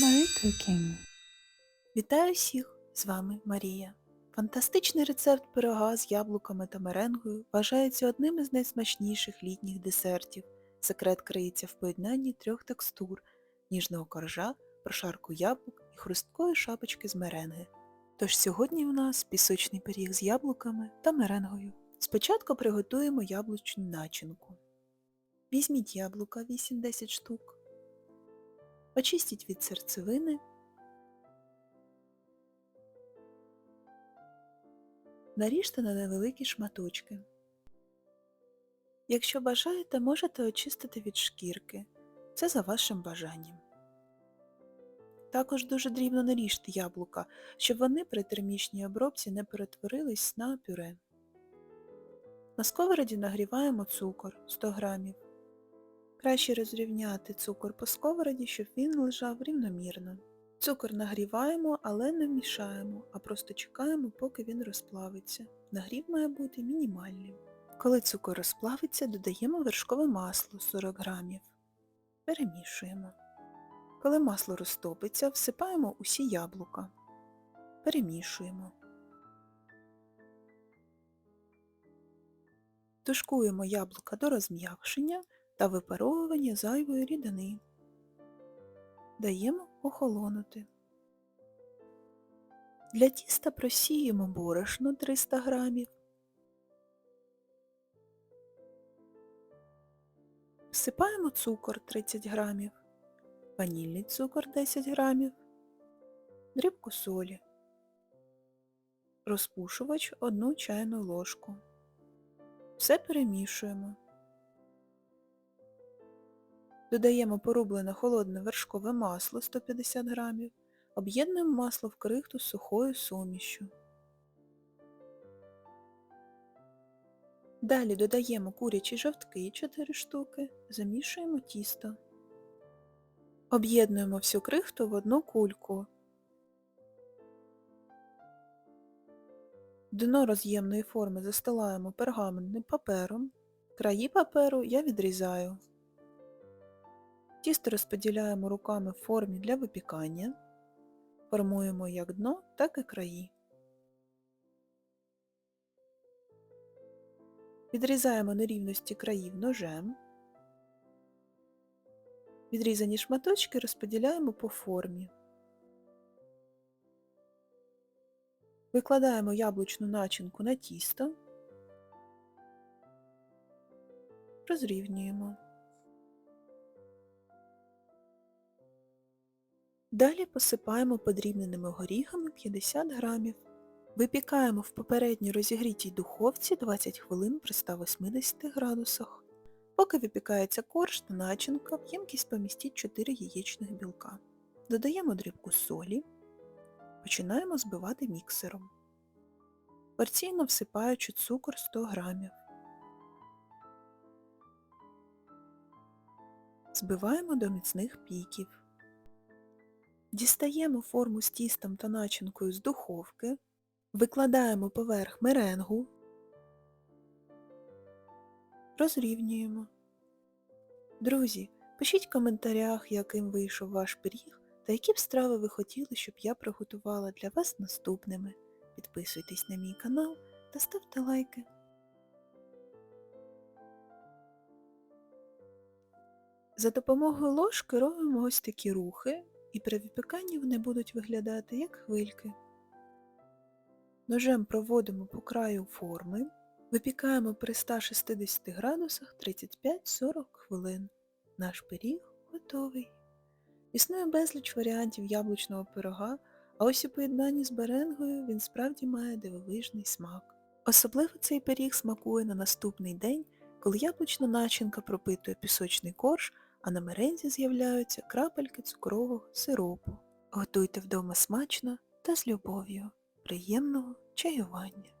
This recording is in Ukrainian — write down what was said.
Marie Cooking. Вітаю всіх! З вами Марія. Фантастичний рецепт пирога з яблуками та меренгою вважається одним із найсмачніших літніх десертів. Секрет криється в поєднанні трьох текстур ніжного коржа, прошарку яблук і хрусткої шапочки з меренги. Тож сьогодні в нас пісочний пиріг з яблуками та меренгою. Спочатку приготуємо яблучну начинку. Візьміть яблука 8-10 штук. Очистіть від серцевини. Наріжте на невеликі шматочки. Якщо бажаєте, можете очистити від шкірки. Це за вашим бажанням. Також дуже дрібно наріжте яблука, щоб вони при термічній обробці не перетворились на пюре. На сковороді нагріваємо цукор 100 грамів. Краще розрівняти цукор по сковороді, щоб він лежав рівномірно. Цукор нагріваємо, але не мішаємо, а просто чекаємо, поки він розплавиться. Нагрів має бути мінімальним. Коли цукор розплавиться, додаємо вершкове масло 40 грамів. Перемішуємо. Коли масло розтопиться, всипаємо усі яблука. Перемішуємо. Тушкуємо яблука до розм'якшення та випаровування зайвої рідини. Даємо охолонути. Для тіста просіємо борошно 300 грамів. Всипаємо цукор 30 грамів, ванільний цукор 10 грамів, дрібку солі, розпушувач 1 чайну ложку. Все перемішуємо. Додаємо порублене холодне вершкове масло 150 грамів, об'єднуємо масло в крихту з сухою сумішю. Далі додаємо курячі жовтки 4 штуки, замішуємо тісто. Об'єднуємо всю крихту в одну кульку. Дно роз'ємної форми застилаємо пергаментним папером. Краї паперу я відрізаю. Тісто розподіляємо руками в формі для випікання. Формуємо як дно, так і краї. Відрізаємо нерівності країв ножем. Відрізані шматочки розподіляємо по формі. Викладаємо яблучну начинку на тісто, розрівнюємо. Далі посипаємо подрібненими горіхами 50 грамів. Випікаємо в попередньо розігрітій духовці 20 хвилин при 180 градусах. Поки випікається корж та начинка, в ємкість помістіть 4 яєчних білка. Додаємо дрібку солі. Починаємо збивати міксером. Порційно всипаючи цукор 100 грамів. Збиваємо до міцних піків. Дістаємо форму з тістом та начинкою з духовки, викладаємо поверх меренгу, розрівнюємо. Друзі, пишіть в коментарях, яким вийшов ваш пиріг та які б страви ви хотіли, щоб я приготувала для вас наступними. Підписуйтесь на мій канал та ставте лайки. За допомогою ложки робимо ось такі рухи, і при випіканні вони будуть виглядати як хвильки. Ножем проводимо по краю форми, випікаємо при 160 градусах 35-40 хвилин. Наш пиріг готовий. Існує безліч варіантів яблучного пирога, а ось у поєднанні з беренгою він справді має дивовижний смак. Особливо цей пиріг смакує на наступний день, коли яблучна начинка пропитує пісочний корж, а на мерензі з'являються крапельки цукрового сиропу. Готуйте вдома смачно та з любов'ю. Приємного чаювання!